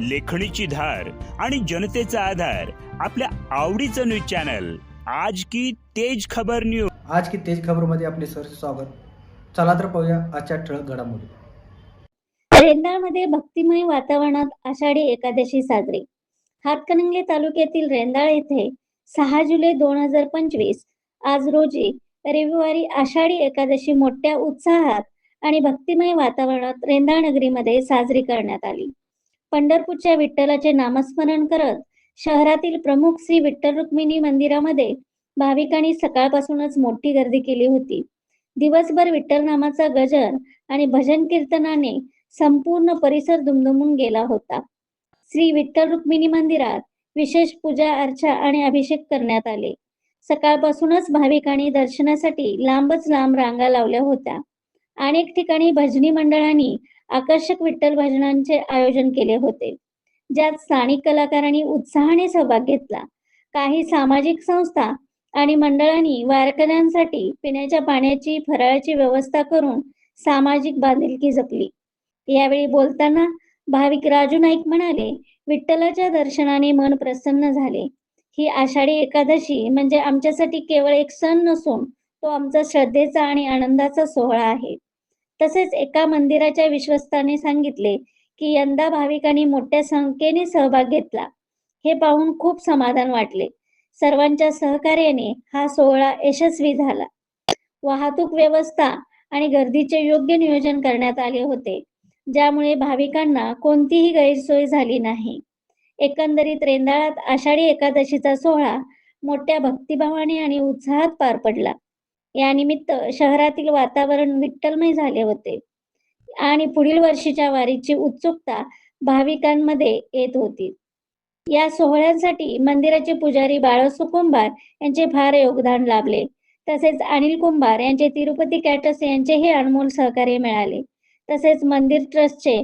लेखणीची धार आणि जनतेचा आधार आपल्या आवडीचं न्यूज चॅनल. आज की तेज खबर न्यूज आज की तेज खबरमध्ये आपले सर स्वागत. चला तर पाहूया आजच्या ठळक घडामोडी. रेंदाळमध्ये भक्तिमय वातावरणात आषाढी एकादशी साजरी. हातकणंगले तालुक्यातील रेंदाळ येथे सहा जुलै दोन हजार पंचवीस आज रोजी रविवारी आषाढी एकादशी मोठ्या उत्साहात आणि भक्तिमय वातावरणात रेंदाळ नगरीमध्ये साजरी करण्यात आली. पंढरपूरच्या विठ्ठलाचे नामस्मरण करत शहरातील प्रमुख श्री विठ्ठल रुक्मिणी मंदिरामध्ये भाविकांनी सकाळपासूनच मोठी गर्दी केली होती. दिवसभर विठ्ठल नामाचा गजर आणि भजन कीर्तनाने संपूर्ण परिसर दुमदुमून गेला होता. श्री विठ्ठल रुक्मिणी मंदिरात विशेष पूजा अर्चा आणि अभिषेक करण्यात आले. सकाळपासूनच भाविकांनी दर्शनासाठी लांबच लांब रांगा लावल्या होत्या. अनेक ठिकाणी भजनी मंडळांनी आकर्षक विठ्ठल भजनांचे आयोजन केले होते. ज्यात स्थानिक कलाकारांनी उत्साहाने सहभाग घेतला. काही सामाजिक संस्था आणि मंडळांनी वारकऱ्यांसाठी पिण्याच्या पाण्याची फराळाची व्यवस्था करून सामाजिक बांधिलकी जपली. यावेळी बोलताना भाविक राजू नाईक म्हणाले विठ्ठलाच्या दर्शनाने मन प्रसन्न झाले. ही आषाढी एकादशी म्हणजे आमच्यासाठी केवळ एक सण नसून तो आमचा श्रद्धेचा आणि आनंदाचा सोहळा आहे. तसेच एका मंदिराच्या विश्वस्ताने सांगितले की यंदा भाविकांनी मोठ्या संख्येने सहभाग घेतला. हे पाहून खूप समाधान वाटले. सर्वांच्या सहकार्याने हा सोहळा यशस्वी झाला. वाहतूक व्यवस्था आणि गर्दीचे योग्य नियोजन करण्यात आले होते ज्यामुळे भाविकांना कोणतीही गैरसोय झाली नाही. एकंदरीत रेंदाळात आषाढी एकादशीचा सोहळा मोठ्या भक्तिभावाने आणि उत्साहात पार पडला. यानिमित्त शहरातील वातावरण विठ्ठलमय झाले होते. आणि पुढील वर्षीच्या वारीची उत्सुकता भाविकांमध्ये येत होती. या सोहळ्यांसाठी मंदिराचे पुजारी बाळसू कुंभार यांचे फार योगदान लाभले. तसेच अनिल कुंभार यांचे तिरुपती कॅटस यांचेही अनमोल सहकार्य मिळाले. तसेच मंदिर ट्रस्टचे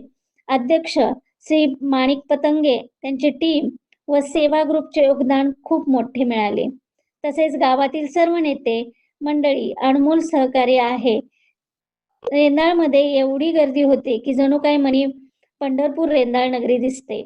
अध्यक्ष श्री माणिक पतंगे त्यांची टीम व सेवा ग्रुपचे योगदान खूप मोठे मिळाले. तसेच गावातील सर्व नेते मंडळी अनमोल सहकार्य आहे. रेंदाळमध्ये एवढी गर्दी होते की जणू काय म्हणे पंढरपूर रेंदाळ नगरी दिसते.